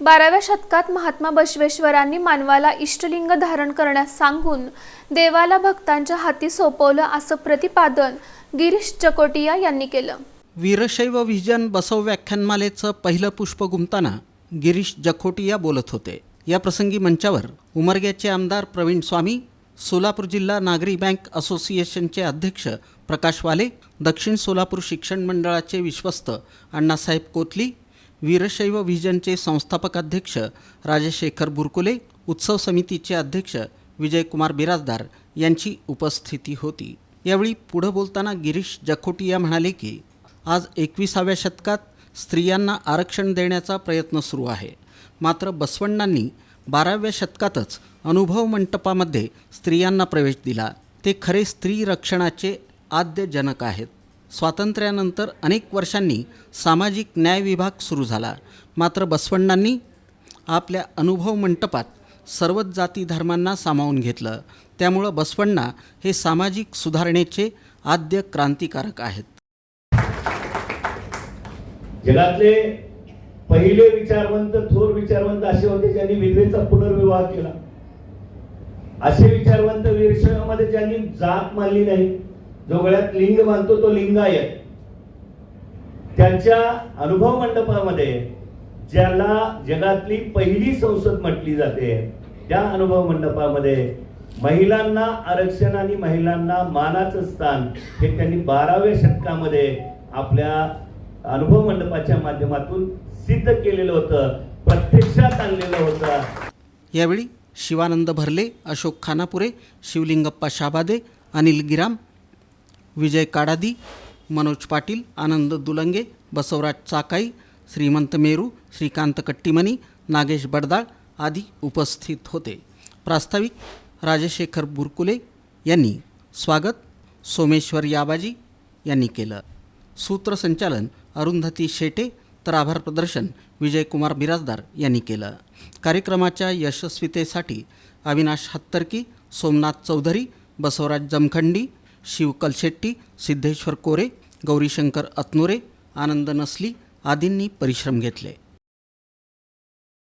बाराव्या शतकात महात्मा बसवेश्वरांनी मानवाला इष्टलिंग धारण करण्यास सांगून देवाला भक्तांच्या हाती सोपवलं असं प्रतिपादन गिरीश चकोटिया यांनी केलं. वीरशैव विजन बसव व्याख्यानमालेचं पहिलं पुष्प गुंमताना गिरीश जखोटिया बोलत होते. या प्रसंगी मंचावर उमरग्याचे आमदार प्रवीण स्वामी सोलापूर जिल्हा नागरी बँक असोसिएशनचे अध्यक्ष प्रकाश वाले दक्षिण सोलापूर शिक्षण मंडळाचे विश्वस्त अण्णासाहेब कोथली वीरशैव विजनचे संस्थापक अध्यक्ष राजशेखर बुरकुले उत्सव समितीचे अध्यक्ष विजयकुमार बिराजदार यांची उपस्थिती होती. यावेळी पुढं बोलताना गिरीश जखोटिया म्हणाले की आज एकविसाव्या शतकात स्त्रियांना आरक्षण देण्याचा प्रयत्न सुरू आहे. मात्र बसवण्णांनी बाराव्या शतकातच अनुभव मंटपामध्ये स्त्रियांना प्रवेश दिला. ते खरे स्त्री रक्षणाचे आद्य जनक आहेत. स्वातंत्र्यानंतर अनेक वर्षांनी सामाजिक न्याय विभाग सुरू झाला. मात्र बसवण्णांनी आपल्या अनुभव मंटपात सर्वच जाती धर्मांना सामावून घेतलं. त्यामुळं बसवण्णा हे सामाजिक सुधारणेचे आद्य क्रांतिकारक आहेत. जगातले पहिले विचारवंत थोर विचारवंत असे होते ज्यांनी विधवेचा पुनर्विवाह केला. असे विचारवंत वीरशैवामध्ये ज्यांनी जात मानली नाही जो गळ्यात लिंग मानतो तो लिंगायत. त्यांच्या अनुभव मंडपामध्ये ज्याला जगातली पहिली संसद म्हटली जाते त्या अनुभव मंडपामध्ये महिलांना आरक्षण आणि महिलांना मानाचं स्थान हे त्यांनी बाराव्या शतकामध्ये आपल्या अनुभव मंडपाच्या माध्यमातून सिद्ध केलेलं होतं प्रत्यक्षात आणलेलं होतं. यावेळी शिवानंद भरले अशोक खानापुरे शिवलिंगप्पा शाबादे अनिल गिराम विजय काडादी मनोज पाटील आनंद दुलंगे बसवराज चाकाई श्रीमंत मेरू श्रीकांत कट्टीमणी नागेश बडदाळ आदी उपस्थित होते. प्रास्ताविक राजशेखर बुरकुले यांनी स्वागत. सोमेश्वर याबाजी यांनी केलं. सूत्रसंचालन अरुंधती शेटे तर आभार प्रदर्शन विजयकुमार बिराजदार यांनी केलं. कार्यक्रमाच्या यशस्वीतेसाठी अविनाश हत्तरकी सोमनाथ चौधरी बसवराज जमखंडी शिव कलशेट्टी सिद्धेश्वर कोरे गौरीशंकर अतनुरे आनंद नसली आदींनी परिश्रम घेतले.